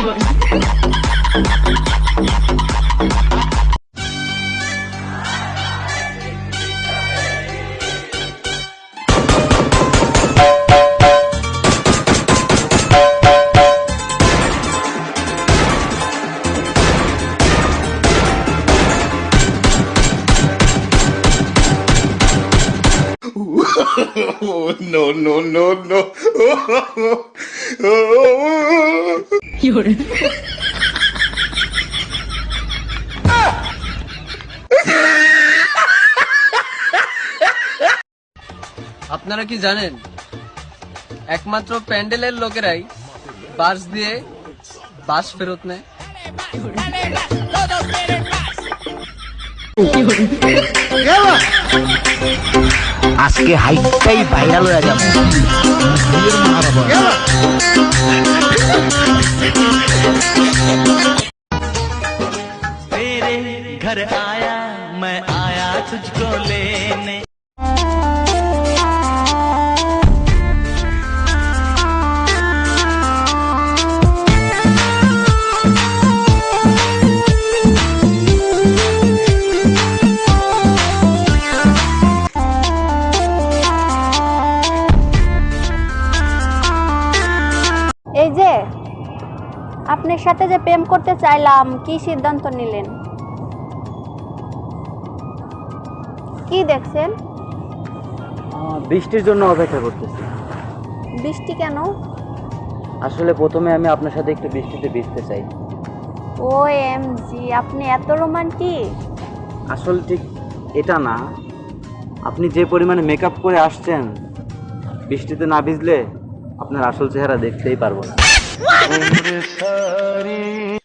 Come on. Oh, no, no, no, no. আপনারা কি জানেন একমাত্র প্যান্ডেলের লোকেরাই বাস দিয়ে বাস ফেরত নেয়? আজকে হাইটাই ভাইরাল হয়ে যাবে तेरे घर आया मैं आया तुझको लेने আপনার সাথে যে প্রেম করতে চাইলাম কি সিদ্ধান্ত নিলেন? কি দেখছেন? বৃষ্টির জন্য অপেক্ষা করতেছি। বৃষ্টি কেন? আসলে প্রথমে আমি আপনার সাথে একটু বৃষ্টিতে ভিজতে চাই। ও এম জি আপনি এত রোমান্টিক। আসলে ঠিক এটা না। আপনি যে পরিমাণে মেকআপ করে আসছেন বৃষ্টিতে না ভিজলে আপনার আসল চেহারা দেখতেই পারব না। उम्र सारी